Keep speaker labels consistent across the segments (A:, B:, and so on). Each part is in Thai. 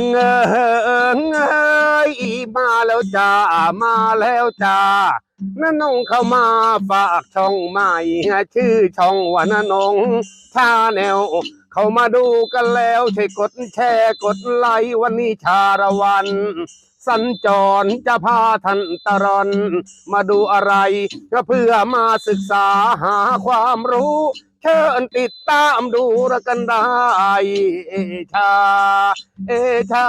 A: งเอิงเอยมาแล้วจ้ามาแล้วจ้าน้านงเข้ามาฝากช่องใหม่ชื่อช่องว่าน้านงชาแนว เข้ามาดูกันแล้ว ใช่กดแชร์กดไลค์วันนี้ชาละวัน สัญจรจะพาท่านตรอน มาดูอะไร ก็เพื่อมาศึกษาหาความรู้ เชิญติดตามดูระกันได้เอชา เอชา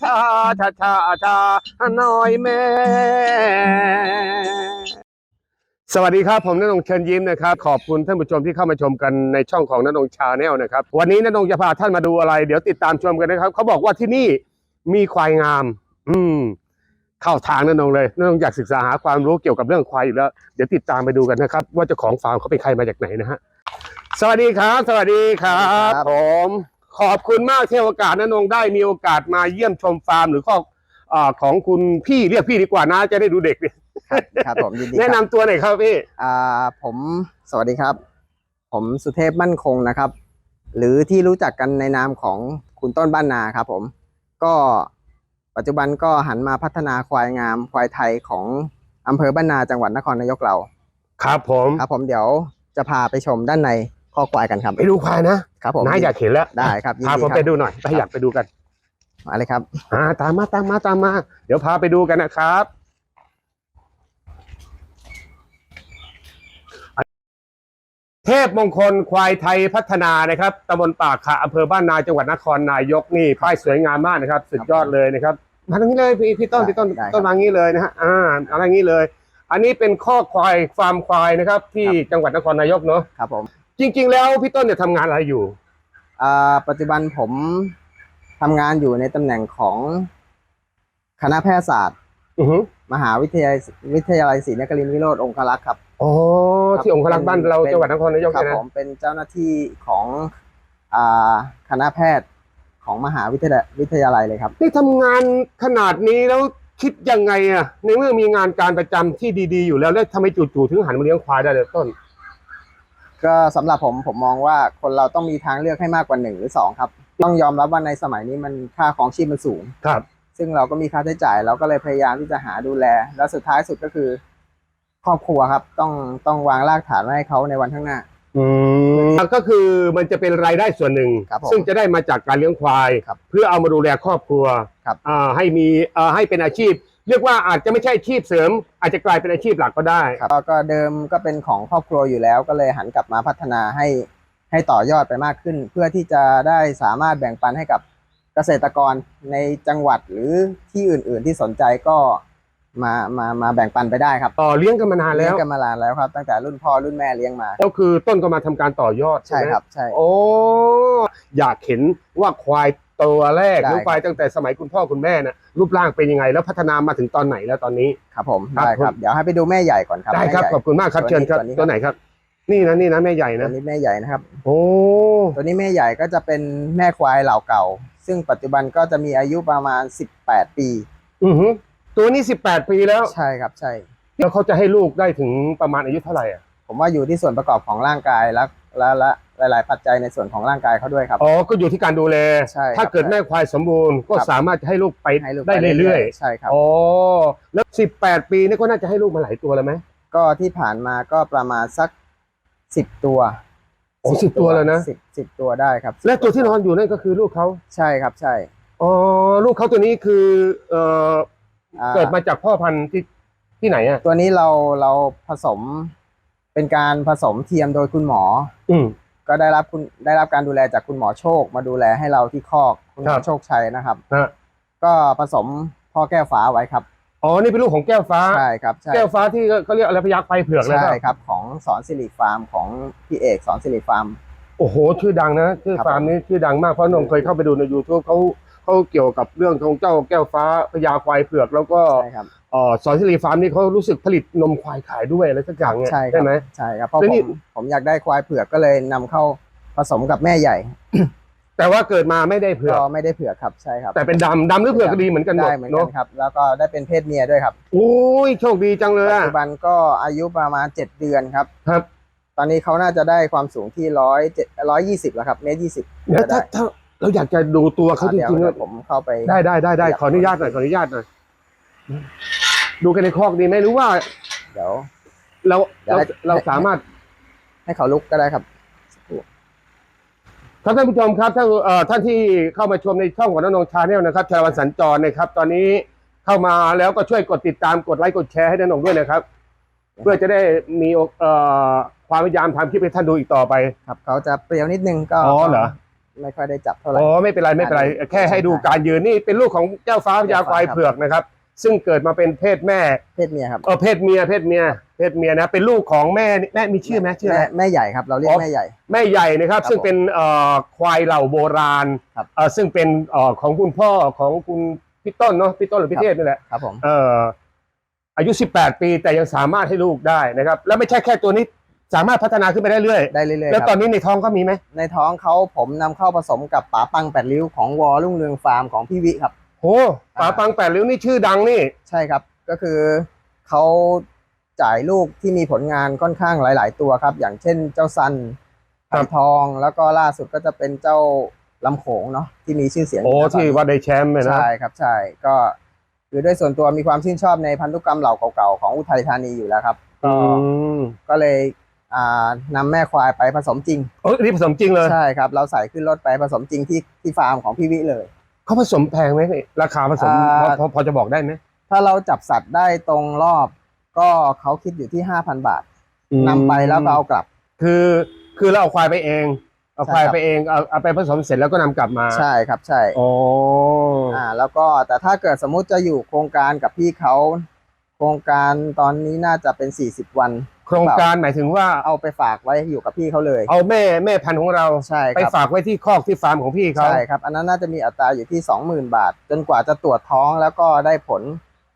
A: ชาชาชาชาหน่อยแม่ สวัสดีครับผมนนงเชิญยิ้มนะครับ ขอบคุณท่านผู้ชมที่เข้ามาชมกันในช่องของนนงชาแนลนะครับ วันนี้นนงจะพาท่านมาดูอะไร เดี๋ยวติดตามชมกันนะครับ เขาบอกว่าที่นี่มีควายงาม อืมเข้าทางนนงเลยนนงอยากศึกษาหาความรู้เกี่ยวกับเรื่องควายอยู่แล้ว เดี๋ยวติดตามไปดูกันนะครับ ว่าเจ้าของฟาร์มเขาเป็นใครมาจากไหนนะฮะ สวัสดีครับ สวัสดีครับ
B: ครับ
A: ผม ขอบคุณมากที่ให้โอกาสนนงได้มีโอกาสมาเยี่ยมชมฟาร์มหรือข้ออ่าของคุณพี่เรียกพี่ดีกว่านะจะได้ดูเด็กดิ
B: ครับผมยินดี
A: แนะ
B: คนำรับ
A: ตัวหน่อยครับพี่
B: อ่าผมสวัสดีครับ ผมสุเทพมั่นคงนะครับ หรือที่รู้จักกันในนามของคุณต้นบ้านนาครับ ผม ก็ปัจจุบันก็หันมาพัฒนาควายงามควายไทยของอำเภอบ้านนาจังหวัดนครนายกเรา
A: ครับผม
B: ครับผมเดี๋ยวจะพาไปชมด้านใน ข้อควายกันครับ
A: ไปดูควายนะ ครับ
B: ผม
A: น้าอยากเห็นแล้ว
B: ได้ครับยิน
A: พา
B: ดี
A: ผม
B: ค
A: ไป
B: รับ
A: ดูหน่อยไปอยากไปดูกัน
B: มาเลยครับ
A: อ่าตามมาตามมาตามมา เดี๋ยวพาไปดูกันนะครับเทพมงคลควายไทยพัฒนานะครับตำบลปากขาอำเภอบ้านนาจังหวัดนครนายกนี่ป้ายสวยงามมากนะครับ สุดยอดเลยนะครับมาทางนี้เลยพี่พี่ต้น
B: ได้
A: พี่ต้น
B: ได้ครับ
A: ต้นมางี้เลยนะฮะอ่าอะไรงี้เลย อันนี้เป็นข้อควายฟาร์มควายนะครับ ที่จังหวัดนครนายกเนาะ
B: ครับผม
A: จริง ๆ แล้วพี่ต้นเนี่ยทำงานอะไรอยู่
B: อ่าปัจจุบันผมทำงานอยู่ในตำแหน่งของคณะแพทยศาสตร์
A: อือฮึ
B: มหาวิทยาลัยวิทยาลัยศรีนครินทร์วิโรธองครักษ์ครับ
A: อ๋อที่องครักษ์บ้านเรา
B: เป็น
A: จังหวัดนครนายก
B: ครับ
A: เนี่ย
B: ผ
A: นะ
B: มเป็นเจ้าหน้าที่ของอ่าคณะแพทย์ของมหาวิทยาลัยวิทยาลัยเลยครับ
A: นี่ทำงานขนาดนี้แล้วคิดยังไงอะในเมื่อมีงานการประจำที่ดีๆอยู่แล้วแล้วทำไมจู่ๆถึงหันมาเลี้ยงควายได้เลยต้น
B: ก็สำหรับผมผมมองว่าคนเราต้องมีทางเลือกให้มากกว่าหนึ่งหรือสองครับ ต้องยอมรับว่าในสมัยนี้มันค่าของชีพมันสูง
A: ครับ
B: ซึ่งเราก็มีค่าใช้จ่ายเราก็เลยพยายามที่จะหาดูแล แล้วสุดท้ายสุดก็คือ ครอบครัวครับ ต้องต้องวางรากฐานไว้ให้เขาในวันข้างหน้า
A: อืมก็คือมันจะเป็นรายได้ส่วนหนึ่ง
B: ครับผม
A: ซึ่งจะได้มาจากการเลี้ยงควาย
B: ครับ
A: เพื่อเอามาดูแลครอบครัว
B: ครับ
A: อ่าให้มีเอ่อให้เป็นอาชีพ เรียกว่าอาจจะไม่ใช่อาชีพเสริม อาจจะกลายเป็นอาชีพหลักก็ได้
B: ครับก็เดิมก็เป็นของครอบครัวอยู่แล้ว ก็เลยหันกลับมาพัฒนาให้ให้ต่อยอดไปมากขึ้น เพื่อที่จะได้สามารถแบ่งปันให้กับเกษตรกรในจังหวัดหรือที่อื่น ๆ ที่สนใจก็มามามาแบ่งปันไปได้ครับ
A: ต่อเลี้ยงกันมานาน
B: เลี้
A: แล้
B: ยง
A: ว
B: กันมานานแล้วครับ ตั้งแต่รุ่นพ่อรุ่นแม่เลี้ยงมา
A: ก็คือต้นก็มาทำการต่อยอด
B: ใช่
A: ไหม
B: ครับใช่
A: โอ้อยากเห็นว่าควาย ตัวแรก
B: ได้
A: หรือควายตั้งแต่สมัยคุณพ่อคุณแม่นะรูปร่างเป็นยังไง แล้วพัฒนามาถึงตอนไหนแล้วตอนนี้
B: ครับผม
A: ครับ
B: ได้ครับ
A: ผม
B: เดี๋ยวให้ไปดูแม่ใหญ่ก่อนครับ
A: ได้ครับ
B: แม่ใหญ่
A: ขอบคุณมากครับ
B: ตัวนี้
A: เชิญครับ
B: ตัวนี้ครับ
A: ตัวไหนครับ นี่นะนี่นะแม่ใหญ่
B: ตัว
A: นะ
B: นี้แม่ใหญ่นะครับ
A: โอ้
B: ตัวนี้แม่ใหญ่ก็จะเป็นแม่ควายเหล่าเก่า ซึ่งปัจจุบันก็จะมีอายุประมาณ 18 ปี
A: อือหือตัวนี้สิบแปดปีแล้ว
B: ใช่ครับใช่
A: แล้วเขาจะให้ลูกได้ถึงประมาณอายุเท่าไหร่อะ
B: ผมว่าอยู่ที่ส่วนประกอบของร่างกายและและและ หลาย ๆ ปัจจัยในส่วนของร่างกายเขาด้วยครับ
A: อ๋อ ก็อยู่ที่การดูแล
B: ใช่ครับ
A: ถ้าเกิดแม่ควายสมบูรณ์ก็
B: ครับ
A: สามารถจะให้ลูกไป
B: ให้ลูก
A: ได้เรื่อย
B: ใช่ครับ
A: ๆอ๋อ แล้วสิบแปดปีนี่ก็น่าจะให้ลูกมาหลายตัวแล้วไหม
B: ก็ที่ผ่านมาก็ประมาณสักสิบตัว
A: โอ้10ตัวเลยนะ
B: สิบสิบตัวได้ครับ
A: และตัวที่นอนอยู่นั่นก็คือลูกเขา
B: ใช่ครับใช่
A: อ๋อ ลูกเขาตัวนี้คือเอ่อ
B: อ่า
A: เกิดมาจากพ่อพันธุ์ที่ที่ไหนอะ
B: ตัวนี้เราเราผสมเป็นการผสมเทียมโดยคุณหมอ
A: อืม
B: ก็ได้รับคุณได้รับการดูแลจากคุณหมอโชคมาดูแลให้เราที่คอกคุณหม
A: ค
B: อ
A: รับ
B: โชคชัยนะครับ
A: ฮะ
B: ก็ผสมพ่อแก้วฟ้าไว้ครับ
A: อ๋อนี่เป็นลูกของแก้วฟ้า
B: ใช่ครับใช่
A: แก้วฟ้าที่เขาเรียกอะไรพยักไฟเผือกเลย
B: ใช่
A: ป่ะ
B: ครับ ของสอนสิริฟาร์มของพี่เอกสอนสิริฟาร์ม
A: โอ้โห ชื่อดังนะชื่อ
B: ครับ
A: ฟาร์มนี้ชื่อดังมากเพราะนงเคยเข้าไปดูใน YouTube เขาเขาเกี่ยวกับเรื่องของเจ้าแก้วฟ้าพญาควายเผือกแล้วก็
B: ใช่ครับ
A: เอ่อสอนสิริฟาร์มนี่เขารู้สึกผลิตนมควายขายด้วยอะไรสักอย่างเนี่ย
B: ใช่ครับ
A: ไหม
B: ใช่ครับเพราะ
A: แล้ว
B: ผ
A: นี่
B: มผมอยากได้ควายเผือกก็เลยนำเข้าผสมกับแม่ใหญ่
A: แต่ว่าเกิดมาไม่ได้เผือก
B: ก็ไม่ได้เผือกครับใช่ครับ
A: แต่เป็นดำดำหรือเผือกก็ดีเหมือนกันหมด
B: ได้เหมือนกั
A: เนาะ
B: นครับ แล้วก็ได้เป็นเพศเมียด้วยครับ
A: โอ้ยโชคดีจังเลย
B: ปัจ
A: อะ
B: จุบันก็อายุประมาณเจ็ดเดือนครับ
A: ครับ
B: ตอนนี้เขาน่าจะได้ความสูงที่ร้อยเจ็ดร้อยยี่สิบแล้วครับเมตรยี่สิบ
A: แล้วถ้าถ้าเราอยากจะดูตัวเขาจ
B: ดี๋ยว
A: ริงๆ
B: ดี๋
A: นะ
B: ยวผมเข้าไป
A: ได้ได้ได้ได้
B: อยาก
A: ขออนุญาตหน่อยขออนุญาตหน่อย ดูกันในคอกดีไหมหรือว่า
B: เดี๋ยว
A: เรา
B: เดี๋ยว
A: เรา
B: ให้
A: เราสามารถ
B: ให้เขาลุกก็ได้ครับ
A: ครับท่านผู้ชมครับท่านเอ่อท่านที่เข้ามาชมในช่องของน้องชาแนลนะครับชาวันสัญจรนะครับ ตอนนี้เข้ามาแล้วก็ช่วยกดติดตามกดไลค์กดแชร์ให้น้องด้วยนะครับ เพื่อจะได้มีโอเอ่อความพยายามทำคลิปให้ท่านดูอีกต่อไป
B: ครับ เขาจะเปรี้ยวนิดนึงก็
A: อ๋อเหรอ
B: ไม่ค่อยได้จับเท่าไหร่
A: อ๋อไม่เป็นไรไม่เป็นไรแค่ให้ดูการยืนนี่เป็นลูกของเจ้าฟ้าพญาควาย
B: ครับ
A: เผือกนะครับ ซึ่งเกิดมาเป็นเพศแม่
B: เพศเมียครับ
A: เออเพศเมียเพศเมียเพศเมียนะเป็นลูกของแม่แม่มีชื่อไหมชื่ออะไร
B: แม่แม่ใหญ่ครับ เราเรีย
A: อ๋
B: ก
A: อ
B: แม่ใหญ่
A: แม่ใหญ่นะครับ
B: ครับ
A: ซึ่งเป็นเอ่อควายเหล่าโบราณ
B: ครับ
A: เอ่อซึ่งเป็นเอ่อของคุณพ่อของคุณพี่ต้นเนาะพี่ต้นหรือพี่เทพนี่แหละ
B: ครับผม
A: เอ่ออายุ 18 ปีแต่ยังสามารถให้ลูกได้นะครับ แล้วไม่ใช่แค่ตัวนี้สามารถพัฒนาขึ้นไปได้เรื่อย
B: ได้เรื่อยๆ
A: แล้ว
B: ค
A: ตอ
B: รับ
A: นนี้ในท้องก็มีไหม
B: ในท้องเขาผมนำเข้าผสมกับป๋าปังแปดริ้วของวอลุ่งเรืองฟาร์มของพี่วิครับ
A: โหป๋าปังแปดริ้วนี่ชื่อดังนี่
B: ใช่ครับ ก็คือเขาจ่ายลูกที่มีผลงานค่อนข้างหลาย ๆ ตัวครับ อย่างเช่นเจ้าซัน
A: ครั
B: ไผ่
A: บ
B: ทองแล้วก็ล่าสุดก็จะเป็นเจ้าลำโขงเนาะที่มีชื่อเสียง
A: โอ้
B: ยู่นะ
A: ที่ว่าได้แชมป์เลยนะ
B: ใช่ครับใช่ก็คือด้วยส่วนตัวมีความชื่นชอบในพันธุกรรมเหล่าเก่าๆของอุทัยธานีอยู่แล้วครับก็
A: อืม
B: ก็เลยอ่านำแม่ควายไปผสมจริง
A: โอ้ยนี่ผสมจริงเลย
B: ใช่ครับ เราใส่ขึ้นรถไปผสมจริงที่ที่ฟาร์มของพี่วิเลย
A: เขาผสมแพงไหมนี่ราคาผสม
B: อ่า
A: พอพอพอจะบอกได้ไหม
B: ถ้าเราจับสัตว์ได้ตรงรอบ ก็เขาคิดอยู่ที่5,000บาทนำไปแล้วก็เอากลับ
A: คือคือเราเอาควายไปเอง เอา
B: ใช่
A: ควาย
B: ครับ
A: ไปเองเอาเอาไปผสมเสร็จแล้วก็นำกลับมา
B: ใช่ครับใช่
A: โอ้
B: อ่าแล้วก็แต่ถ้าเกิดสมมุติจะอยู่โครงการกับพี่เขาโครงการตอนนี้น่าจะเป็น 40 วัน
A: โครงการหมายถึงว่า
B: เอาไปฝากไว้อยู่กับพี่เขาเลย
A: เอาแม่แม่พันธุ์ของเรา
B: ใช่
A: ไป
B: ครับ
A: ฝากไว้ที่คอกที่ฟาร์มของพี่เขา
B: ใช่ครับ อันนั้นน่าจะมีอัตราอยู่ที่ 20,000 บาท จนกว่าจะตรวจท้องแล้วก็ได้ผล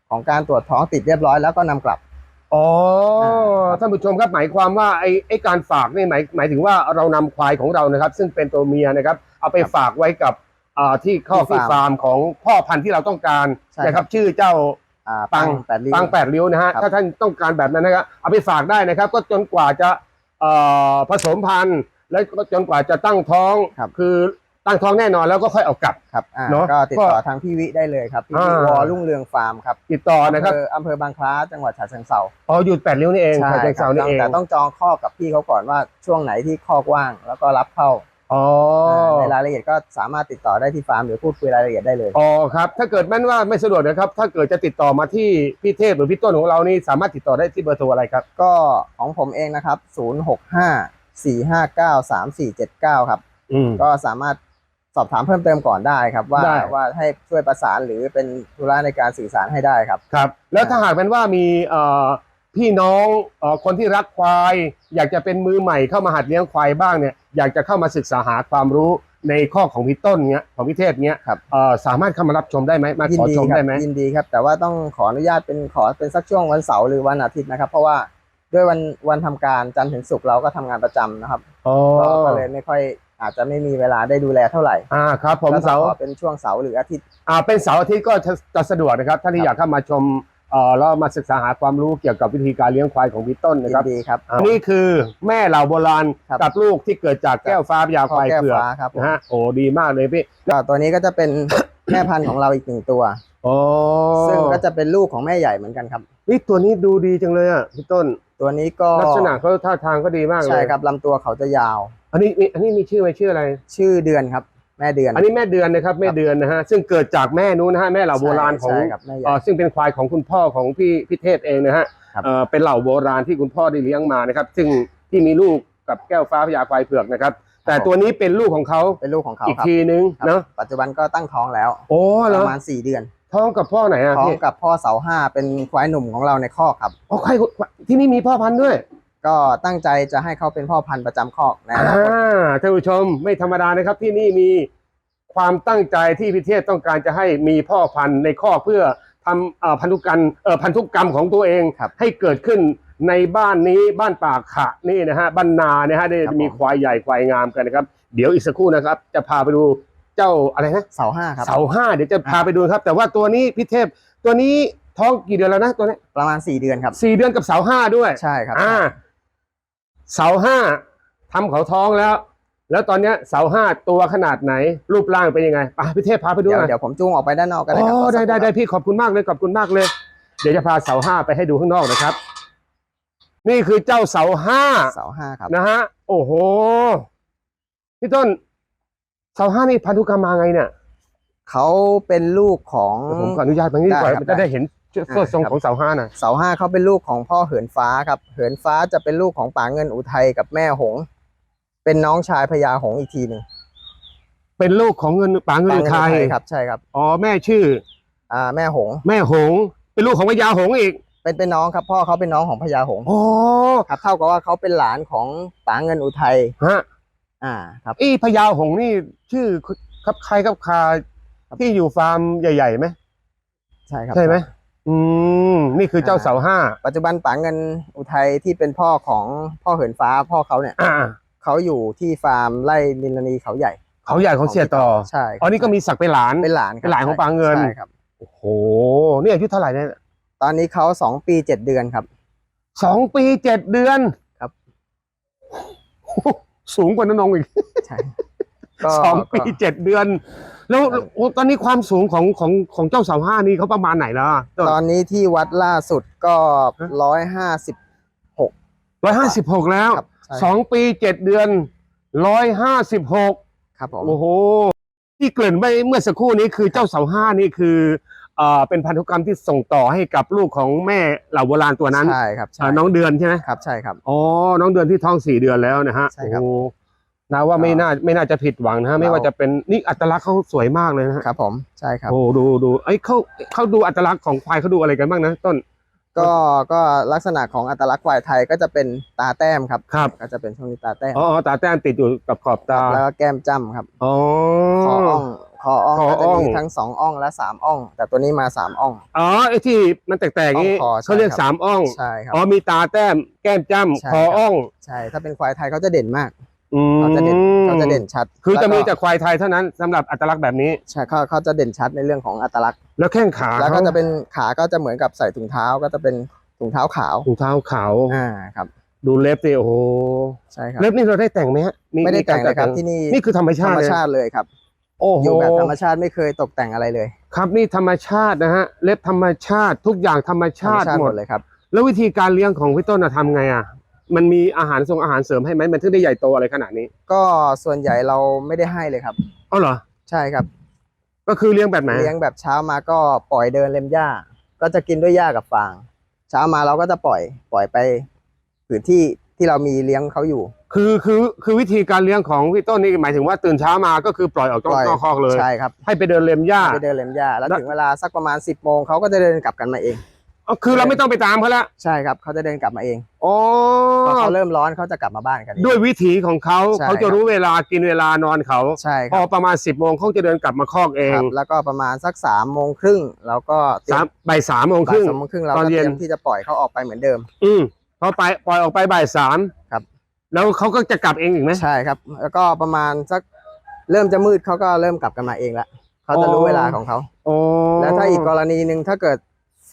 B: ของการตรวจท้องติดเรียบร้อยแล้วก็นำกลับ
A: อ๋อ
B: ครับ
A: ท่านผู้ชมครับหมายความว่าไอ้ไอ้การฝากนี่หมายหมายถึงว่าเรานำควายของเรานะครับ ซึ่งเป็นตัวเมียนะครับ เอาไปฝากไว้กับอ่าที่คอกที่ฟาร์มของพ่อพันธุ์ที่เราต้องการ
B: ใช่
A: นะค
B: ครั
A: รับบชื่อเจ้า
B: อ่า
A: ปัง
B: แปดลิ้ว
A: ปังแปดริ้วนะฮะ
B: ครับ
A: ถ้าท่านต้องการแบบนั้นนะครับเอาไปฝากได้นะครับ ก็จนกว่าจะเอ่อผสมพันธุ์ แล้วก็จนกว่าจะตั้งท้อง
B: ครับ
A: คือตั้งท้องแน่นอนแล้วก็ค่อยเอากลับ
B: ครับอ่า
A: เนอะ
B: ก็ติดต่อ
A: ก็
B: ทางพี่วิได้เลยครับพี่วิ
A: อ่า
B: วอลุ่งเรืองฟาร์มครับ
A: ติดต่อนะครับ
B: อำเภออำเภอบางคล้าจังหวัดฉะเชิงเทรา
A: อ๋ออยู่แปดริ้วนี่เอง
B: ใช่
A: ชาเชิง
B: ครั
A: เซา
B: บ
A: นี่เอง
B: แต่ต้องจองข้อกับพี่เขาก่อนว่าช่วงไหนที่ข้อกว่างแล้วก็รับเข้า
A: อ๋อ
B: ในรายละเอียดก็สามารถติดต่อได้ที่ฟาร์มหรือพูดคุยรายละเอียดได้เลย
A: อ๋อครับ ถ้าเกิดแม่นว่าไม่สะดวกนะครับ ถ้าเกิดจะติดต่อมาที่พี่เทพหรือพี่ต้นของเรานี่สามารถติดต่อได้ที่เบอร์โทรอะไรครับ
B: ก็ของผมเองนะครับ 065 459 3479 ครับ
A: อืม
B: ก็สามารถสอบถามเพิ่มเติมก่อนได้ครับ ว่า
A: ได้
B: ว่าให้ช่วยประสานหรือเป็นธุระในการสื่อสารให้ได้ครับ
A: ครับ แล้วถ้าหากเป็นว่ามีเอ่อ พี่น้องเอ่อคนที่รักควาย อยากจะเป็นมือใหม่เข้ามาหัดเลี้ยงควายบ้างเนี่ยอยากจะเข้ามาศึกษาหาความรู้ในข้อของพี่ต้นเนี้ยของพี่เทพเนี้ย
B: ครับ
A: เอ่อสามารถเข้ามารับชมได้ไหมมา
B: ยิน
A: ขอ
B: ดี
A: ชม
B: ครั
A: ได้ไหม
B: ยินดีครับ แต่ว่าต้องขออนุญาตเป็นขอเป็นสักช่วงวันเสาร์หรือวันอาทิตย์นะครับ เพราะว่าด้วยวันวันทำการจันทร์ถึงศุกร์เราก็ทำงานประจำนะครับ
A: อ๋อ
B: ก็ก็เลยไม่ค่อยอาจจะไม่มีเวลาได้ดูแลเท่าไหร่
A: อ่าครับผม
B: ก็ต้อง
A: เสาร์
B: ขอเป็นช่วงเสาร์หรืออาทิตย์
A: อ่าเป็นเสาร์อาทิตย์ก็จะจะสะดวกนะครับท่าน
B: ค
A: ที่
B: รับ
A: อยากเข้ามาชม เอ่อแล้วมาศึกษาหาความรู้เกี่ยวกับวิธีการเลี้ยงควายของพี่ต้นนะ
B: ยิ
A: ครับ
B: นดีครับ
A: อันนี้คือแม่เหล่าโบราณ
B: ครับ
A: กับลูกที่เกิดจากแก้วฟ้าพญา
B: พ่
A: ค
B: อ
A: วาย
B: แก้ว
A: เผือก
B: ฟ้าครับผม
A: นะฮะโอ้ดีมากเลยพี่
B: ก็ตัวนี้ก็จะเป็น แม่พันธุ์ของเราอีกหนึ่งตัว
A: โอ้
B: ซึ่งก็จะเป็นลูกของแม่ใหญ่เหมือนกันครับ
A: นี่ตัวนี้ดูดีจังเลยอะพี่ต้น
B: ตัวนี้ก็
A: ลักษณะเขาท่าทางก็ดีมากเลย
B: ใช่ครับลำตัวเขาจะยาว
A: อันนี้มีอันนี้มีชื่อไหมชื่ออะไร
B: ชื่อเดือนครับ แม่เดือน
A: อันนี้แม่เดือนนะครับแม่เดือนนะฮะซึ่งเกิดจากแม่นู้นนะฮะแม่เหล่าโบราณของ
B: ใช่ครับแม่ใหญ่
A: เอ่อซึ่งเป็นควายของคุณพ่อของพี่พี่เทพเองนะฮะ
B: ครับ
A: เอ่อเป็นเหล่าโบราณที่คุณพ่อได้เลี้ยงมานะครับ ซึ่งที่มีลูกกับแก้วฟ้าพญาควายเผือกนะครับ แต่ตัวนี้เป็นลูกของเขา
B: เป็นลูกของเขา
A: อีก
B: ครับ
A: ทีนึง
B: ครับ
A: เนาะ
B: ปัจจุบันก็ตั้งท้องแล้ว
A: โอ้เห
B: ป
A: รอ
B: ระมาณสี่เดือน
A: ท้องกับพ่อไหนอะ
B: ท้อง
A: พี่
B: กับพ่อเสาห้าเป็นควายหนุ่มของเราในคอกครับ
A: อ๋อใครที่นี่มีพ่อพันธุ์ด้วย
B: ก็ตั้งใจจะให้เขาเป็นพ่อพันธุ์ประจำคอกในอ
A: อ่า
B: นาคต
A: ท่านผู้ชมไม่ธรรมดานะครับที่นี่มีความตั้งใจที่พิเทศต้องการจะให้มีพ่อพันธุ์ในข้อกเพื่อทำเอ่อพันธุกรรมเอ่อพันธุกรรมของตัวเอง
B: ครับ
A: ให้เกิดขึ้นในบ้านนี้บ้านป่าขะนี่นะฮะบ้านนาเนี่ยฮะได้
B: ครับ
A: มี
B: ผม
A: ควายใหญ่ควายงามกันนะครับ เดี๋ยวอีกสักครู่นะครับ จะพาไปดูเจ้าอะไรนะ
B: เสาห้าครับ
A: เสาห้าเดี๋ยวจะพาไปดูครับ แต่ว่าตัวนี้พี่เทพตัวนี้ท้องกี่เดือนแล้วนะตัวนี้
B: ประมาณสี่เดือนครับ
A: สี่เดือนกับเสาห้าด้วย
B: ใช่ครับ
A: อ่า เสาห้าทำเขาท้องแล้ว แล้วตอนเนี้ยเสาห้าตัวขนาดไหน รูปร่างเป็นยังไงไปพี่เทพพาไปดู
B: เดี๋ยว
A: หน่อย
B: เดี๋ยวผมจูงออกไปด้านนอกก็ได้ครั
A: อ๋อได้
B: สัก
A: ได้
B: ครู่
A: ได้พี่ขอบคุณมากเลยขอบคุณมากเลย เดี๋ยวจะพาเสาห้าไปให้ดูข้างนอกนะครับ นี่คือเจ้าเสาห้า
B: เสาห้าครับ
A: นะฮะโอ้โหพี่ต้น เสาห้านี่พันธุกรรมมาไงเนี่ย
B: เขาเป็นลูกของ
A: เดี๋ยวผมขออนุญาตบางนี้ดีกว่า
B: ได้ครับ
A: จะได้เห็น เสื้อทรง
B: ครับ
A: ของเสาห้าน่ะ
B: เสาห้าเขาเป็นลูกของพ่อเหินฟ้าครับ เหินฟ้าจะเป็นลูกของป๋าเงินอุทัยกับแม่หง เป็นน้องชายพญาหงอีกทีหนึ่ง
A: เป็นลูกของเงินป๋าเงิน
B: ป๋า
A: อุทัย
B: ครับใช่ครับ
A: อ๋อแม่ชื่อ
B: อ่า แม่หง
A: แม่หง เป็นลูกของพญาหงอีก
B: เป็นเป็นน้องครับพ่อเขาเป็นน้องของพญาหง
A: อ๋อ
B: ครับเท่ากับว่าเขาเป็นหลานของป๋าเงินอุทัย
A: ฮะ
B: อ่า ครับ
A: อีพญาหงส์นี่ชื่อครับใครครับคาที่อยู่ฟาร์มใหญ่ๆไหม
B: ใช่ครับ
A: ใช่ไหม อืมนี่คือเจ้าเสาห้า
B: ปัจจุบันป๋าเงินอุทัยที่เป็นพ่อของพ่อเหินฟ้าพ่อเขาเนี่ย
A: อ่า
B: เขาอยู่ที่ฟาร์มไร่นิลนีเขาใหญ่
A: เขาใหญ่ของเสียต่อ
B: ใช่ครับ
A: อ๋อนี่ก็มีศักดิ์เป็นหลาน
B: เป็นหลานครับ
A: เป็นหลานของป๋าเงิน
B: ใช่ครับ
A: โอ้โหนี่อายุเท่าไหร่เนี่ย
B: ตอนนี้เขาสองปีเจ็ดเดือนครับ
A: สองปีเจ็ดเดือน
B: ครับ
A: โอ้โหสูงกว่าน้องๆอีก
B: ใช่ก็
A: สองปี
B: ก็
A: เจ็ดเดือน แล้ว
B: ครับ
A: โอ้ตอนนี้ความสูงของของของเจ้าเสาห้านี่เขาประมาณไหนแล้ว
B: ตอนนี้ที่วัดล่าสุดก็ร้อยห้าสิบ
A: ร้อยห้าสิบหกแล้ว
B: ครับใช่
A: สองปีเจ็ดเดือนร้อยห้าสิบหก
B: ครับผม
A: โอ้โหที่เกริ่นไปเมื่อสักครู่นี้คือเจ้าเสาห้านี่คือเอ่อเป็นพันธุกรรมที่ส่งต่อให้กับลูกของแม่เหล่าโบราณตัวนั้น
B: ใช่ครับใช่
A: อ่าน้องเดือนใช่ไหม
B: ครับใช่ครับ
A: อ๋อ น้องเดือนที่ท้องสี่เดือนแล้วนะฮะ
B: ใช่ครับ
A: โอ้ นะว่าไม่น่าไม่น่าจะผิดหวังนะฮะไม่ว่า
B: เรา
A: จะเป็นนี่อัตลักษณ์เขาสวยมากเลยนะฮะ
B: ครับผมใช่ครับ
A: โอ้ดูดูไอ้ยเขาเขาดูอัตลักษณ์ของควายเขาดูอะไรกันบ้างนะต้น
B: ก็ก็ลักษณะของอัตลักษณ์ควายไทยก็จะเป็นตาแต้มครับ
A: ครับ
B: ก็จะเป็นช่วงนี้ตาแต้ม
A: อ๋ออ๋อตาแต้มติดอยู่กับขอบตา
B: แล้วก็แก้มจ้ำครับ
A: อ๋อ
B: คออ่องคออ่อง
A: คอ
B: ก็
A: อ่
B: จะ
A: อง
B: มีทั้งสองอ่องและสามอ่อง แต่ตัวนี้มาสามอ่อง
A: อ๋อไอ้ที่มันแตกๆอย่างนี้
B: อ่องคอใช่
A: เขาเรียก
B: ครับ
A: สามอ่อง
B: ใช่ครับ
A: อ๋อมีตาแต้มแก้มจ้ำ
B: ใช่
A: คอ
B: ครับ
A: อ่อง
B: ใช่ถ้าเป็นควายไทยเขาจะเด่นมาก
A: อืม
B: เขาจะเด่นเขาจะเด่นชัด
A: คือจะมี
B: ล้วก็
A: แต่ควายไทยเท่านั้นสำหรับอัตลักษณ์แบบนี้
B: ใช่เขาเขาจะเด่นชัดในเรื่องของอัตลักษณ์
A: แล้วแข้งขา
B: แล้วก็
A: เขา
B: จะเป็นขาก็จะเหมือนกับใส่ถุงเท้าก็จะเป็นถุงเท้าขาว
A: ถุงเท้าขาว
B: อ่าครับ
A: ดูเล็บดิโอ้โห
B: ใช่ครับ
A: เล็บนี่เราได้แต่งไหมฮะ
B: ไม่ได้แต่งา
A: ร
B: เลยครับที่นี่
A: นี่คือธรรม
B: ธร
A: ชาติ
B: รม
A: เลย
B: ชาติเลยครับ
A: โอ้โห
B: อยู่แบบธรรมชาติไม่เคยตกแต่งอะไรเลย
A: ครับนี่ธรรมชาตินะฮะเล็บธรรมชาติทุกอย่างธรรม
B: ธรร
A: ชามติ
B: ชาติ
A: ห
B: ห
A: ม
B: ม
A: ด
B: ดเลยครับ
A: แล้ววิธีการเลี้ยงของพี่ต้นน่ะทำไงอะ มันมีอาหารทรงอาหารเสริมให้ไหมมันถึงได้ใหญ่โตอะไรขนาดนี้
B: ก็ส่วนใหญ่เราไม่ได้ให้เลยครับ
A: อ๋อเหรอ
B: ใช่ครับ
A: ก็คือเลี้ยงแบบไหน
B: เลี้ยงแบบเช้ามาก็ปล่อยเดินเล็มหญ้า ก็จะกินด้วยหญ้ากับฟาง เช้ามาเราก็จะปล่อย ปล่อยไปพื้นที่ที่เรามีเลี้ยงเขาอยู่
A: คือคือคือวิธีการเลี้ยงของพี่ต้นนี่หมายถึงว่าตื่นเช้ามาก็คือปล่อยออกน
B: ปล่อย
A: อกคอกเลย
B: ใช่ครับ
A: ให้ไปเดินเล็มหญ้า
B: ไปเดินเล็มหญ้าแล้ว
A: แล้ว
B: ถึงเวลาสักประมาณ 10บโมงเขาก็จะเดินกลับกันมาเอง
A: อ๋อ คือเราไม่ต้องไปตามเขาละ
B: ใช่ครับเขาจะเดินกลับมาเอง
A: อ๋อ
B: พอเขาเริ่มร้อนเขาจะกลับมาบ้านกันเอง
A: ด้วยวิถีของเขา
B: ใช่
A: เขาจะรู้เวลากินเวลานอนเขา
B: ใช่ค
A: พอ
B: รับ
A: ประมาณ 10บโมงเขาจะเดินกลับมาคอกเอง
B: ครับ แล้วก็ประมาณสักสามโมงครึ่งเราก็เตรีย
A: สามมบ่ายสามโมงค
B: บ่าย
A: รึ่ง
B: สามโมงครึ่งเรา
A: ตอน
B: ก็เต
A: เย็
B: รี
A: น
B: ยมที่จะปล่อยเขาออกไปเหมือนเดิม
A: อืมพอไปปล่อยออกไปบ่ายสาม
B: ครับ
A: แล้วเขาก็จะกลับเองอีกไหม
B: ใช่ครับ แล้วก็ประมาณสักเริ่มจะมืดเขาก็เริ่มกลับกันมาเองละเขาจะรู้
A: อ๋อ
B: เวลาของเขา
A: โอ้
B: แล้วถ้าอีกกรณีหนึ่งถ้าเกิด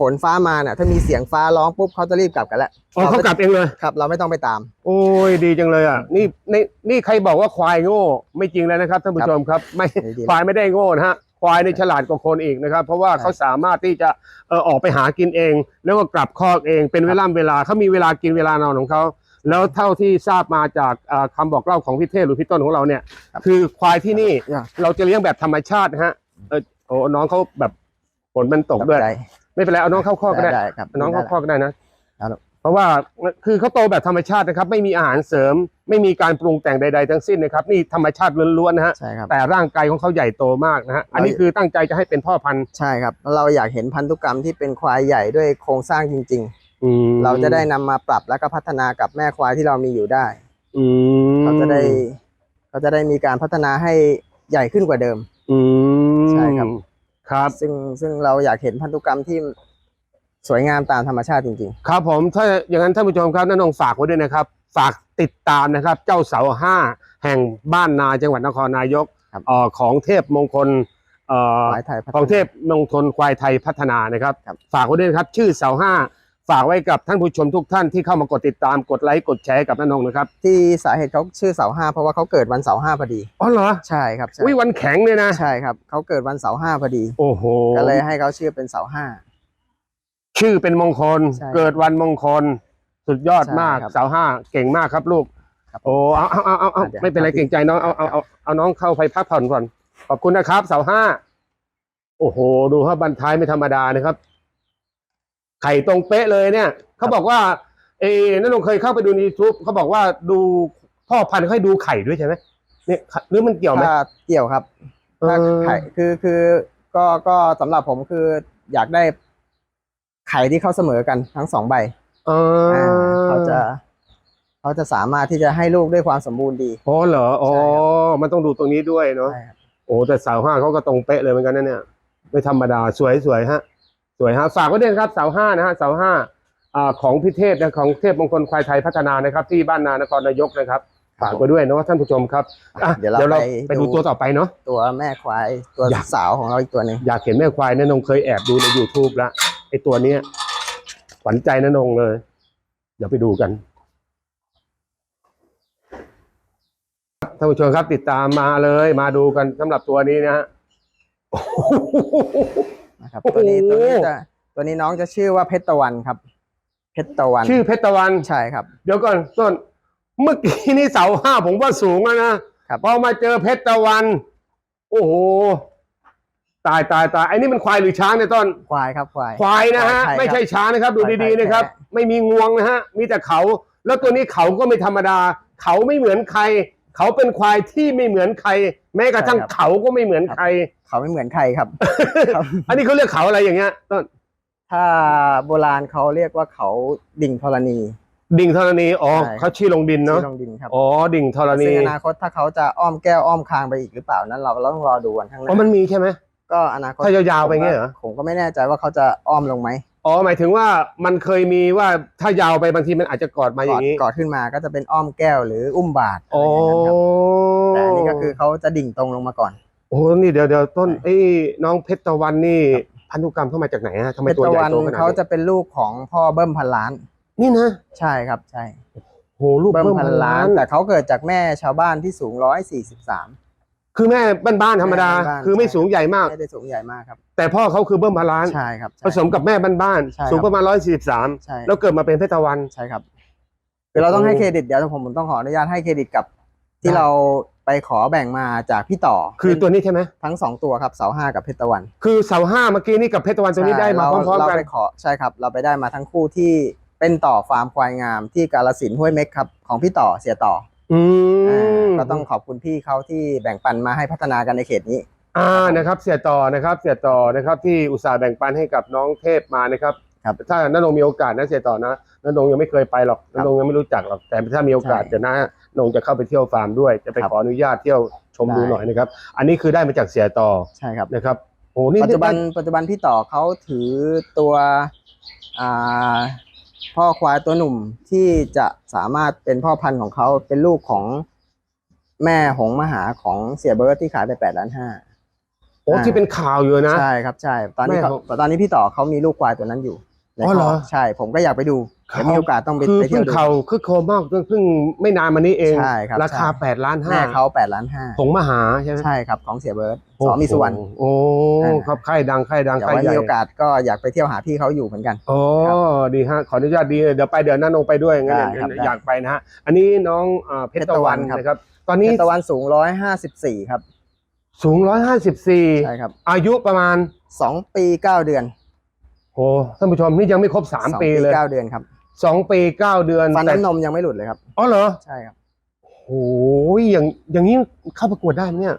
B: ฝนฟ้ามาเนี่ยถ้ามีเสียงฟ้าร้องปุ๊บเขาจะรีบกลับกันแล้ว
A: อ๋อเขากลับเองเลย
B: ครับ เราไม่ต้องไปตาม
A: โอ้ยดีจังเลยอะนี่นี่นี่ใครบอกว่าควายโง่ ไม่จริงเลยนะครับท่านผู้ชมครับไม่
B: ดีๆ
A: ควายไม่ได้โง่นะฮะควายในฉลาดกว่าคนอีกนะครับ เพราะว่า
B: ใช่
A: เขาสามารถที่จะเออออกไปหากินเอง แล้วก็กลับคอกเองเป็นเวลาเวลาเขามีเวลากินเวลานอนของเขาแล้วเท่าที่ทราบมาจากอ่าคำบอกเล่าของพี่เทพหรือพี่ต้นของเราเนี่ย คือควายที่นี่
B: อย่า
A: เราจะเลี้ยงแบบธรรมชาตินะฮะเออโอ้น้องเขาแบบฝนมันตกด้วย
B: ใจ
A: ไม่เป็นไรเอาน้องเข้าคอกก็ได้
B: ได้ครับ
A: น้องเข้าคอกก็ได้นะ
B: ครับ
A: เพราะว่าคือเขาโตแบบธรรมชาตินะครับ ไม่มีอาหารเสริม ไม่มีการปรุงแต่งใด ๆ ทั้งสิ้นนะครับ นี่ธรรมชาติล้วนๆนะฮะ
B: ใช่ครับ
A: แต่ร่างกายของเขาใหญ่โตมากนะฮะ อันนี้คือตั้งใจจะให้เป็นพ่อพันธุ์
B: ใช่ครับ เราอยากเห็นพันธุกรรมที่เป็นควายใหญ่ด้วยโครงสร้างจริง
A: อืม
B: ๆ เราจะได้นำมาปรับแล้วก็พัฒนากับแม่ควายที่เรามีอยู่ได้
A: อืม
B: เขาจะได้เขาจะได้มีการพัฒนาให้ใหญ่ขึ้นกว่าเดิม
A: อืม
B: ใช่ครับ
A: ครับ
B: ซึ่งซึ่งเราอยากเห็นพันธุกรรมที่สวยงามตามธรรมชาติจริง
A: ครับผมถ้าอย่างนั้นท่านผู้ชมครับน้านงฝากไว้ด้วยนะครับ ฝากติดตามนะครับ เจ้าเสาห้าแห่งบ้านนาจังหวัดนครนายก
B: ครับ
A: เอ่อของเทพมงคลเอ่
B: ๆ
A: อ
B: ควายไทยพัฒ
A: ของ
B: นา
A: เทพมงคลควายไทยพัฒนานะครับ
B: ครับ
A: ฝากไว้ด้วยนะครับ ชื่อเสาห้า ฝากไว้กับท่านผู้ชมทุกท่านที่เข้ามากดติดตามกดไลค์กดแชร์ให้กับน้านงนะครับ
B: ที่สาเหตุเขาชื่อเสาห้าเพราะว่าเขาเกิดวันเสาร์ห้าพอดี
A: อ๋อเหรอ
B: ใช่ครับใช่
A: วิวันแข็งเลยนะ
B: ใช่ครับเขาเกิดวันเสาร์ห้าพอดี
A: โอ้โห
B: ก็เลยให้เขาชื่อเป็นเสาห้า
A: ชื่อเป็นมงคล
B: ใช่
A: เกิดวันมงคล สุดยอดมาก
B: ใช่ครับ
A: เสาห้าเก่งมากครับลูก
B: ครับ
A: โอ้เอาเอาเอาเอาเอา
B: เดี๋ยว
A: ไม่เป็นไร
B: ครับ
A: เก่งใจน้องเอาเอาเอาเอาน้องเข้าไปพักผ่อนก่อนขอบคุณนะครับเสาห้าโอ้โห ดูครับบันท้ายไม่ธรรมดานะครับ ไข่ตรงเป๊ะเลยเนี่ยเขาบอกว่าเอ้นั่นลงเคยเข้าไปดูในยูทูบเขาบอกว่าดูพ่อพันธุ์เขาให้ดูไข่ด้วยใช่ไหมเนี่ยหรือมันเกี่ยวไหม
B: ถ้าเกี่ยวครับถ้า
A: เออ
B: ไข่คือคือก็ก็สำหรับผมคืออยากได้ไข่ที่เขาเสมอกันทั้งสองใบ
A: เออ
B: อ่าเขาจะเขาจะสามารถที่จะให้ลูกด้วยความสมบูรณ์ดี
A: อ๋อเหรออ๋อ
B: ใช่ครับ
A: มันต้องดูตรงนี้ด้วยเนาะ
B: ใช่ครับ
A: โอ้แต่เสาห้าเขาก็ตรงเป๊ะเลยเหมือนกันนะเนี่ย ไม่ธรรมดาสวยสวยฮะ สวยฮะฝากไว้ด้วยนะครับเสาห้านะฮะเสาห้าอ่าของพิเทพนะของเทพมงคลควายไทยพัฒนานะครับ ที่บ้านนานครนายกนะครับฝากไว้ด้วยนะว่าท่านผู้ชมครับอะ
B: เดี๋ยวเราไป
A: ไปดูตัวต่อไปเนาะ
B: ตัวแม่ควายตัว
A: อยาก
B: สาวของเราอีกตัวหนึ่ง
A: อยากเห็นแม่ควายนะนงเคยแอบดูใน YouTube แล้วไอ้ตัวเนี้ยขวัญใจนะนงเลย เดี๋ยวไปดูกันท่านผู้ชมครับติดตามมาเลย มาดูกันสำหรับตัวนี้นะฮะโอ้โห
B: นะครับ
A: โอ้โห
B: ตัวนี้ตัวนี้จะตัวนี้น้องจะชื่อว่าเพชรตะวันครับ เพชรตะวัน
A: ชื่อเพชรตะวัน
B: ใช่ครับ
A: เดี๋ยวก่อนต้น เมื่อกี้นี่เสาห้าผมว่าสูงแล้วนะครับพอมาเจอเพชรตะวัน โอ้โหตายตายตายไอ้นี่มันควายหรือช้างเนี่ยต้น
B: ควายครับควาย
A: ควายนะฮะ
B: ควายไทย
A: ไม่ใช่ช้างนะครับ ดู
B: ควายไท
A: ดี
B: ย
A: ๆนะครับ
B: แท้
A: ไม่มีงวงนะฮะมีแต่เขา แล้วตัวนี้เขาก็ไม่ธรรมดา เขาไม่เหมือนใคร เขาเป็นควายที่ไม่เหมือนใคร แม้กระทั่งเขาก็ไม่เหมือนใคร
B: เขาไม่เหมือนใครครับ ครับ
A: อันนี้เขาเรียกเขาอะไรอย่างเงี้ยต้น
B: ถ้าโบราณเขาเรียกว่าเขาดิ่งธรณี
A: ดิ่งธรณีอ๋อ
B: ใช่
A: เขาชี้ลงดินเนาะ
B: ที่ลงดินครับ
A: อ๋อดิ่งธรณี
B: ซึ่งอนาคตถ้าเขาจะอ้อมแก้วอ้อมคางไปอีกหรือเปล่านั้นเราเราต้องรอดูวันข้างห
A: อ๋อ
B: น้า
A: มันมีใช่ไหม
B: ก็อนาคต
A: ถ้ายาวๆไปเงี้ยเหรอ
B: ผมก็ไม่แน่ใจว่าเขาจะอ้อมลงไหม
A: อ๋อหมายถึงว่ามันเคยมีว่าถ้ายาวไปบางทีมันอาจจะกอดมาอย่างนี้
B: กอดขึ้นมาก็จะเป็นอ้อมแก้วหรืออุ้มบาทอะ
A: อ๋
B: ไร
A: อ
B: อย่างนั้นครับแต่อันนี้ก็คือเขาจะดิ่งตรงลงมาก่อน
A: โอ้โหนี่เดี๋ยวเดี๋ยวต้น
B: ใช่
A: ไอ้น้องเพชรตะวันนี่พันธุกรรมเข้ามาจากไหนฮะทำไม
B: เพชร
A: ตัว
B: ตะ
A: ใหญ่
B: วัน
A: โตขนาด
B: เขา
A: นี้
B: จะเป็นลูกของพ่อเบิ้มพันล้าน
A: นี่นะ
B: ใช่ครับใช่
A: โหลูก
B: เบิ้ม
A: เพิ่ม
B: พั
A: พั
B: น
A: น
B: ล้า
A: ล้านน
B: แต่เขาเกิดจากแม่ชาวบ้านที่สูงร้อยสี่สิบสาม
A: คือแม่บ้านๆธรรมดา
B: แม่บ้านๆ
A: คือไม่
B: ใช่
A: สูงใหญ่มาก
B: ไม่ได้สูงใหญ่มากครับ
A: แต่พ่อเขาคือเบิ้มพันล้าน
B: ใช่ครับ
A: ผสมกับแม่บ้าน
B: ใช่ครับ
A: ๆสูงประมาณร้อยสี่สิบสาม
B: ใช่
A: แล้วเกิดมาเป็นเพชรตะวัน
B: ใช่ครับคือเราต้อง
A: โอ้
B: ให้เครดิตเดี๋ยวผมผมต้องขออนุญาตให้เครดิตกับ ที่
A: ได้
B: เราไปขอแบ่งมาจากพี่ต่อ
A: คือตัวนี้ใช่ไหม
B: ทั้งสองตัวครับเสาห้ากับเพชรตะวัน
A: คือเสาห้าเมื่อกี้นี่กับเพชรตะวันตัวนี้ได้มาพ
B: ใช่
A: ร้อม
B: เา
A: ๆกัน
B: ไปขอใช่ครับ เราไปได้มาทั้งคู่ที่เป็นต่อฟาร์มควายงามที่กาลสินธุ์ห้วยเม็กครับของพี่ต่อเสียต่อ
A: อื
B: ออ่ามก็ต้องขอบคุณพี่เขาที่แบ่งปันมาให้พัฒนากันในเขตนี้
A: อ่านะครับ เสียต่อนะครับ เสียต่อนะครับ ที่อุตส่าห์แบ่งปันให้กับน้องเทพมานะครับ
B: ครับ
A: ถ้าน้านงมีโอกาสนะเสียต่อนะน้านงยังไม่เคยไปหรอก
B: ครับ
A: น้านงยังไม่รู้จักหรอกแต่ถ้ามีโอกาส
B: ใช่
A: เดี๋ยวนะนงจะเข้าไปเที่ยวฟาร์มด้วย จะไป
B: ครับ
A: ขออนุญาตเที่ยวชม
B: ได้
A: ดูหน่อยนะครับ อันนี้คือได้มาจากเสียต่อ
B: ใช่ครับ
A: นะครับโอ้นี่
B: ปัจจุบันปัจจุบันพี่ต่อเขาถือตัวอ่า พ่อควายตัวหนุ่มที่จะสามารถเป็นพ่อพันธุ์ของเขาเป็นลูกของแม่หงมหาของเสียเบิร์ตที่ขายไปแปดล้านห้า
A: โอ้ที่เป็นข่าวอยู่นะ
B: ใช่ครับใช่ ตอนนี้
A: แม่
B: เขา
A: ของ
B: ตอนนี้พี่ต่อเขามีลูกควายตัวนั้นอยู่ ใน
A: อ๋อเหรอ
B: คกใช่ ผมก็อยากไปดู
A: เขา
B: เดี๋ยวมีโอกาสต้องไป
A: คือ
B: ไปเที่
A: เพิ่
B: ยว
A: ง
B: ดู
A: เข่าคือโคมากเพิ่งเพิ่งไม่นานมานี้เอง
B: ใช่ครับ
A: ราคา
B: ใช่
A: แปดล้านห้า
B: แม่เขาแปดล้านห้า
A: ผงมหาใช่ไหม
B: ใช่ครับของเสียเบิร์ต
A: โอ้
B: สอมีสุวรรณ
A: โอ้
B: อ่า
A: ครับค่ายดังค่ายดัง
B: เดี๋ยว
A: ค่าย
B: ไว้
A: ใหญ่
B: มีโอกาสก็อยากไปเที่ยวหาพี่เขาอยู่เหมือนกัน
A: โอ้
B: ครับ
A: ดีฮะขออนุญาตดีเดี๋ยวไปเดี๋ยวน้านงไปด้วยงั้น
B: ได้
A: เดี๋ยว
B: ครับ
A: เดี๋ยว
B: ได้
A: อยากไปนะฮะอันนี้น้องอ่าเพชรตะวัน
B: เพชรตะวันครับ
A: นะครับ ตอน
B: เพ
A: นี้
B: ชรตะวันสูงร้อยห้าสิบสี่ครับ
A: สูงร้อยห้าสิบสี่
B: ใช่ครับ
A: อายุประมาณ
B: สองปีเก้าเดือน
A: โอ้ท่านผู้ชมนี่ยังไม่ครบสาม
B: สอง
A: ปีเลย
B: เก้าเดือนครับ
A: สองปีเก้าเดือน
B: ฟัน
A: แต่
B: น้ำนมยังไม่หลุดเลยครับ
A: อ๋อเหรอ
B: ใช่ครับ
A: โอ้ยอย่างอย่างนี้เข้าประกวดได้ไหมเนี่ย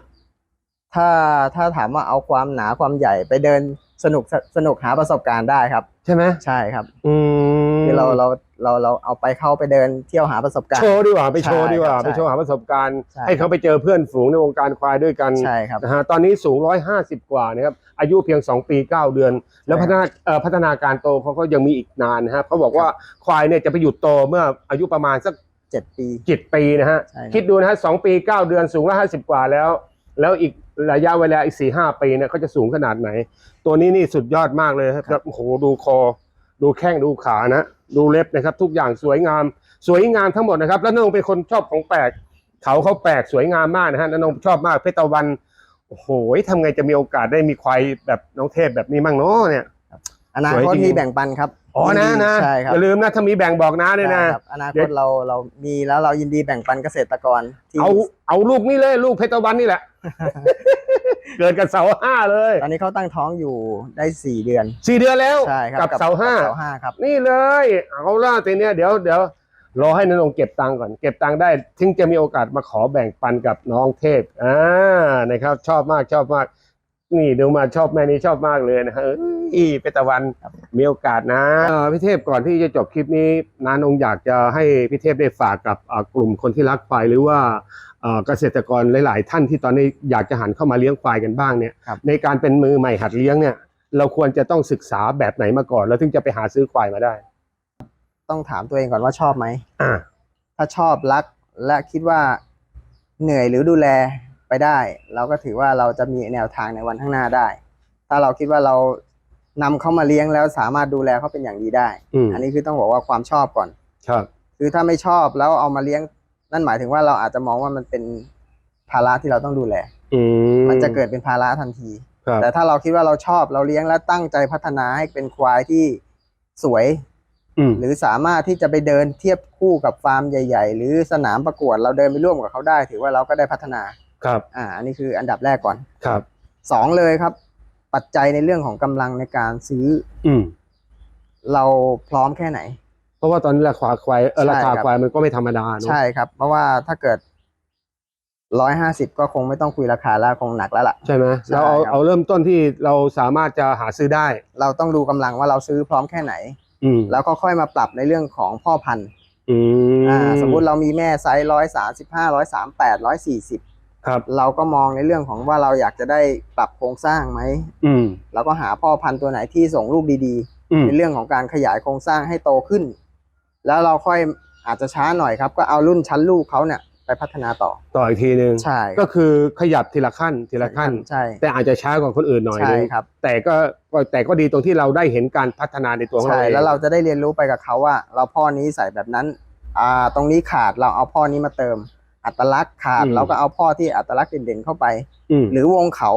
B: ถ้าถ้าถามว่าเอาความหนาความใหญ่ไปเดิน สนุกสนุกหาประสบการณ์ได้ครับ
A: ใช่ไหม
B: ใช่ครับ
A: อืม
B: คือเราเราเราเราเอาไปเข้าไปเดินเที่ยวหาประสบการ
A: โช
B: ณ์
A: ว์ดีกว่าไปโชว์
B: ใช่
A: ดีกว่า
B: ครับ
A: ไปโชว์หาประสบการณ์
B: ใช่
A: ให้เขาไปเจอเพื่อนฝูงในวงการควายด้วยกัน
B: ใช่ครับ
A: นะฮะตอนนี้สูง 150 กว่านะครับอายุเพียง 2 ปี 9 เดือน แล้ว
B: ใช่
A: พัฒนาเอ่อพัฒนาการโตเขาก็ยังมีอีกนานนะครับเขาบอกว่าควายเนี่ยจะไปหยุดโตเมื่ออายุประมาณสัก
B: เจ็ดปี
A: เจ็ดปีนะฮะ
B: ใช่ครับ
A: คิดดูนะฮะสองปี 9 เดือนสูงร้อยห้าสิบกว่าแล้ว แล้วอีกระยะเวลาอีกสี่ห้าปีเนี่ยเขาจะสูงขนาดไหน ตัวนี้นี่สุดยอดมากเลยครับโอ้โหดูคอ ดูแข้งดูขานะดูเล็บนะครับ ทุกอย่างสวยงาม สวยงามทั้งหมดนะครับ แล้วนงเป็นคนชอบของแปลกเขาเขาแปลกสวยงามมากนะฮะแล้วนงชอบมากเพชรตะวันโอ้โหทำไงจะมีโอกาสได้มีควายแบบน้องเทพแบบนี้มั่งเนาะเนี่ย
B: อนา
A: สวย
B: คต
A: จริง
B: มีแบ่งปันครับ
A: อ๋อนะนะ
B: ใช่ครับ
A: อย่าลืมนะถ้ามีแบ่งบอกนะด้วยนะ
B: ใช่ครับอนา
A: เดี๋
B: ค
A: ยว
B: ตเราเรามีแล้วเรายินดีแบ่งปันเกษตรกรที่
A: เอาเอาลูกนี่เลยลูกเพชรตะวันนี่แหละ เกิดกันเสาห้าเลย
B: ตอนนี้เขาตั้งท้องอยู่ได้สี่เดือน
A: สี่เดือนแล้ว
B: ใช่ครับ
A: กับเสาห้า
B: เสาห้าครับ
A: นี่เลยเอาล่ะทีเนี้ยเดี๋ยวเดี๋ยวรอให้นนงเก็บตังค์ก่อน เก็บตังค์ได้ถึงจะมีโอกาสมาขอแบ่งปันกับน้องเทพอ่านะครับชอบมากชอบมาก นี่ดูมาชอบแม่นี้ชอบมากเลยนะฮะเอ้ยเป็นตะวันมีโอกาสนะเอ่อพี่เทพก่อนที่จะจบคลิปนี้นานงอยากจะให้พี่เทพได้ฝากกับอ่ากลุ่มคนที่รักควายหรือว่าเอ่อเกษตรกรหลาย ๆ ท่านที่ตอนนี้อยากจะหันเข้ามาเลี้ยงควายกันบ้างเนี่ย
B: ครับ
A: ในการเป็นมือใหม่หัดเลี้ยงเนี่ย เราควรจะต้องศึกษาแบบไหนมาก่อน แล้วถึงจะไปหาซื้อควายมาได้
B: ต้องถามตัวเองก่อนว่าชอบไหม
A: อ่า
B: ถ้าชอบรักและคิดว่าเหนื่อยหรือดูแล ไปได้ เราก็ถือว่าเราจะมีแนวทางในวันข้างหน้าได้ ถ้าเราคิดว่าเรานำเขามาเลี้ยงแล้วสามารถดูแลเขาเป็นอย่างดีได้
A: อืม
B: อันนี้คือต้องบอกว่าความชอบก่อน
A: ครับ
B: คือถ้าไม่ชอบแล้วเอามาเลี้ยงนั่นหมายถึงว่าเราอาจจะมองว่ามันเป็นภาระที่เราต้องดูแล
A: อืม
B: มันจะเกิดเป็นภาระทันที
A: ครับ
B: แต่ถ้าเราคิดว่าเราชอบเราเลี้ยงและตั้งใจพัฒนาให้เป็นควายที่สวย
A: อืม
B: หรือสามารถที่จะไปเดินเทียบคู่กับฟาร์มใหญ่ ๆ หรือสนามประกวดเราเดินไปร่วมกับเขาได้ ถือว่าเราก็ได้พัฒนา
A: ครับ
B: อ่าอันนี้คืออันดับแรกก่อน
A: ครับ
B: สองเลยครับ ปัจจัยในเรื่องของกำลังในการซื้อ
A: อืม
B: เราพร้อมแค่ไหน
A: เพราะว่าตอนนี้ราคาควายเออ
B: ใช่
A: ราคา
B: ครับ
A: ควายมันก็ไม่ธรรมดาเนอะ
B: ใช่ครับ เพราะว่าถ้าเกิดร้อยห้าสิบก็คงไม่ต้องคุยราคาแล้วคงหนักแล้วล่ะ
A: ใช่ไหม
B: ใช่
A: เราเอา
B: ครับ
A: เอาเริ่มต้นที่เราสามารถจะหาซื้อได้
B: เราต้องดูกำลังว่าเราซื้อพร้อมแค่ไหน
A: อืม
B: แล้วก็ค่อยมาปรับในเรื่องของพ่อพันธุ์
A: อืม
B: อ่าสมมุติเรามีแม่ไซส์ร้อยสามสิบห้าร้อยสามแปดร้อยสี่สิบ
A: ครับ
B: เราก็มองในเรื่องของว่าเราอยากจะได้ปรับโครงสร้างไหม
A: อืม
B: เราก็หาพ่อพันธุ์ตัวไหนที่ส่งลูกดี
A: อื
B: ๆ
A: ม
B: ในเรื่องของการขยายโครงสร้างให้โตขึ้น แล้วเราค่อยอาจจะช้าหน่อยครับ ก็เอารุ่นชั้นลูกเขาเนี่ยไปพัฒนาต่อ
A: ต่ออีกทีหนึ่ง
B: ใช่
A: ก็คือขยับทีละขั้นทีละขั้น
B: ใช่
A: แต่อาจจะช้ากว่าคนอื่นหน่อย
B: ใช่
A: นึง
B: ครับ
A: แต่ก็ก็แต่ก็ดีตรงที่เราได้เห็นการพัฒนาในตัวของ
B: ใช่
A: เราเอง
B: แล้วเราจะได้เรียนรู้ไปกับเขาว่า เราพ่อนี้ใส่แบบนั้น อ่า ตรงนี้ขาดเราเอาพ่อนี้มาเติม อัตลักษณ์ขาดเราก็เอาพ่อที่อัตลักษณ์เด่นๆเข้าไป
A: อืม
B: หรือวงเขา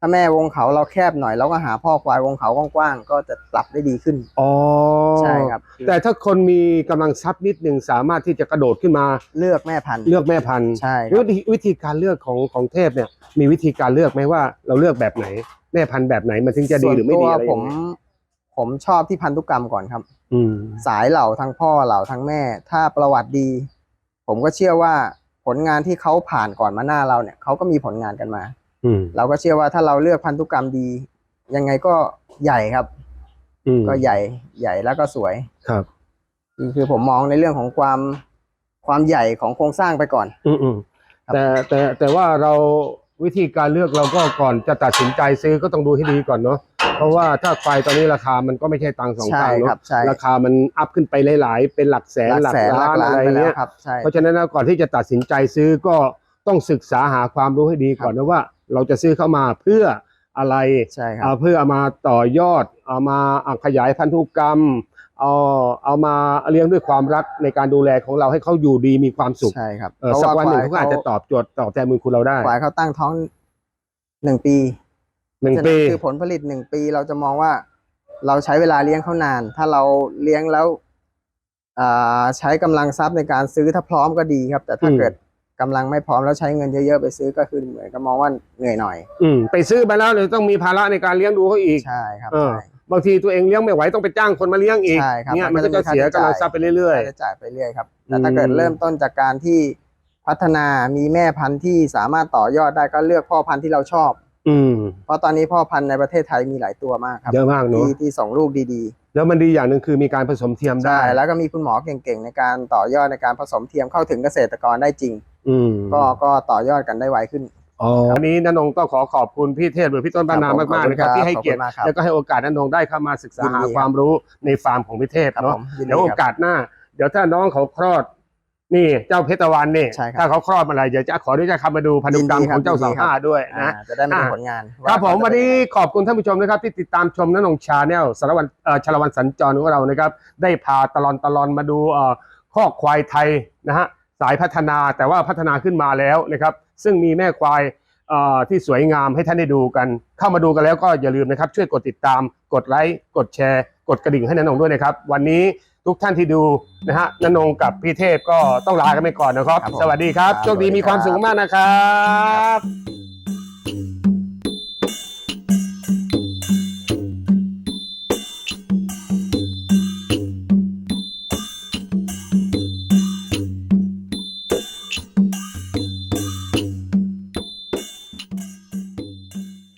B: ถ้าแม่วงเขาเราแคบหน่อยเราก็หาพ่อควายวงเขากว้างๆก็จะปรับได้ดีขึ้น
A: อ๋อ
B: ใช่ครับ
A: แต่ถ้าคนมีกำลังทรัพย์นิดหนึ่งสามารถที่จะกระโดดขึ้นมา
B: เลือกแม่พันธุ์
A: เลือกแม่พันธุ์
B: ใช่ครับ
A: วิธีวิธีการเลือกของของเทพเนี่ย มีวิธีการเลือกไหมว่าเราเลือกแบบไหน แม่พันธุ์แบบไหนมันถึงจะดีหรือไม่ดี
B: ส่วน
A: อะไร
B: ตัว
A: อ
B: ผ
A: ย่าง
B: ม
A: เงี้ย
B: ผมชอบที่พันธุกรรมก่อนครับ
A: อืม
B: สายเหล่าทั้งพ่อเหล่าทั้งแม่ ถ้าประวัติดี ผมก็เชื่อว่า ผลงานที่เขาผ่านก่อนมาหน้าเราเนี่ยเขาก็มีผลงานกันมา
A: อืม
B: เราก็เชื่อว่าถ้าเราเลือกพันธุกรรมดี ยังไงก็ใหญ่ครับ
A: อืม
B: ก็ใหญ่ใหญ่แล้วก็สวย
A: ครับ
B: คือคือผมมองในเรื่องของความความใหญ่ของโครงสร้างไปก่อน
A: อืมอืม
B: ครับ
A: แต่แต่แต่ว่าเราวิธีการเลือกเราก็ก่อนจะตัดสินใจซื้อก็ต้องดูให้ดีก่อนเนาะ เพราะว่าถ้าควายตอนนี้ราคามันก็ไม่ใช่ตังค์สอง
B: ใช่
A: ตังค์
B: ค
A: เนาะ
B: รับใช่
A: ราคามันอัพขึ้นไปหลาย ๆ เป็นหลักแสน
B: หลักแสนหลั
A: ล้ากน
B: ล้า
A: อะ
B: น
A: ไร
B: ไปแล้ว
A: เงี้ย
B: ครับใช่
A: เพราะฉะนั้นนะก่อนที่จะตัดสินใจซื้อก็ต้องศึกษาหาความรู้ให้ดีก่อนนะว่า เราจะซื้อเข้ามาเพื่ออะไร
B: ใช่ครั
A: เอา
B: บ
A: เพื่อเอามาต่อยอดเอามาอะขยายพันธุกรรมเอาเอามาเลี้ยงด้วยความรักในการดูแลของเราให้เขาอยู่ดีมีความสุข
B: ใช่ครับ
A: เออสักวันหนึ่งเขาก็อาจจะตอบโจทย์ตอบแทนบุญคุณเราได้
B: ควายเขาตั้งท้องหนึ่งปี
A: หนึ่ง
B: ฉะ
A: ปี
B: คือผลผลิตหนึ่งปีเราจะมองว่า เราใช้เวลาเลี้ยงเขานาน ถ้าเราเลี้ยงแล้วอ่าใช้กำลังทรัพย์ในการซื้อถ้าพร้อมก็ดีครับ แต่ถ้า
A: อืม
B: เกิดกำลังไม่พร้อมแล้วใช้เงินเยอะๆไปซื้อก็คือเหมือนกับมองว่าเหนื่อยหน่อย
A: อืมไปซื้อไปแล้วเลยต้องมีภาระในการเลี้ยงดูเขาอีก
B: ใช่ครับ
A: เออ
B: ใช่
A: บางทีตัวเองเลี้ยงไม่ไหวต้องไปจ้างคนมาเลี้ยงอีก
B: ใช่ครับ
A: เนี่ย
B: มั
A: มัน
B: นก็
A: ก็
B: จะ
A: จะ
B: มี
A: เสีย
B: ค่าใช้จ่าย
A: กำลังทรัพย์ไปเรื่อย
B: ค่าใช้จ่ายไปเรื่อยครับ
A: อื
B: แต่
A: ม
B: ถ้าเกิดเริ่มต้นจากการที่พัฒนามีแม่พันธุ์ที่สามารถต่อยอดได้ก็เลือกพ่อพันธุ์ที่เราชอบ
A: ๆ อืม
B: เพราะตอนนี้พ่อพันธุ์ในประเทศไทยมีหลายตัวมากครับ
A: เยอะมากเนอะ
B: ที่ที่ส่งลูกดี
A: แล้วมันดีอย่างหนึ่งคือมีการผสมเทียม
B: ๆ
A: ได้
B: ใช่แล้วก็มีคุณหมอเก่งๆ ในการต่อยอดในการผสมเทียมเข้าถึงเกษตรกรได้จริง
A: อืม
B: ก็ก็ต่อยอดกันได้ไวขึ้น
A: อ๋อวันนี้นันงต้องขอขอบคุณพี่เทพหรือพี่ต้นบ้านนา
B: ครับผม
A: มากๆนะครับ
B: ขอบคุณครับ
A: ที่ให้เกียรติ
B: ขอบคุณมากครับ
A: แล้วก็ให้โอกาสนันงได้เข้ามาศึกษา
B: ยินดี
A: หา
B: ครับ
A: ความรู้ในฟาร์มของพี่เทพ
B: ครับ
A: เนาะ
B: ผมยินดี
A: เดี๋ยวโอ
B: ครับ
A: กาสหน้า เดี๋ยวถ้าน้องเขาคลอด นี่เจ้าเพชรตะวันนี่
B: ใช่ครับ
A: ถ้าเขาคลอดเมื่อไหร่เดี๋ยวจะขออนุญาตเข้ามาดูพันธุกรรม
B: ยินดีค
A: ข
B: รับ
A: องเจ้า
B: ยินดี
A: สาว
B: ครับ
A: ห้าด้วย
B: อ่า
A: นะ
B: จะได้มาดู
A: อ่า
B: ผลงาน
A: ครับผมาวันนี้ขอบคุณท่านผู้ชมนะครับ ที่ติดตามชมนนงชาแนลสารวันเอ่อชาละวันสัญจรของเรานะครับ ได้พาตลอนตลอนมาดูเอ่อข้อกควายไทยนะฮะสายพัฒนาแต่ว่าพัฒนาขึ้นมาแล้วนะครับ ซึ่งมีแม่ควายเอ่อที่สวยงามให้ท่านได้ดูกัน เข้ามาดูกันแล้วก็อย่าลืมนะครับ ช่วยกดติดตามกดไลค์กดแชร์ กดกระดิ่งให้นนงด้วยนะครับ วันนี้ ทุกท่านที่ดูนะฮะนนงกับพี่เทพก็ต้องลากันไปก่อนนะครับ
B: ครับผม
A: สวัสดีครับ
B: ครับ
A: โชคดี
B: สวัสดี
A: มีความ
B: ครับ
A: สุขมากนะครับ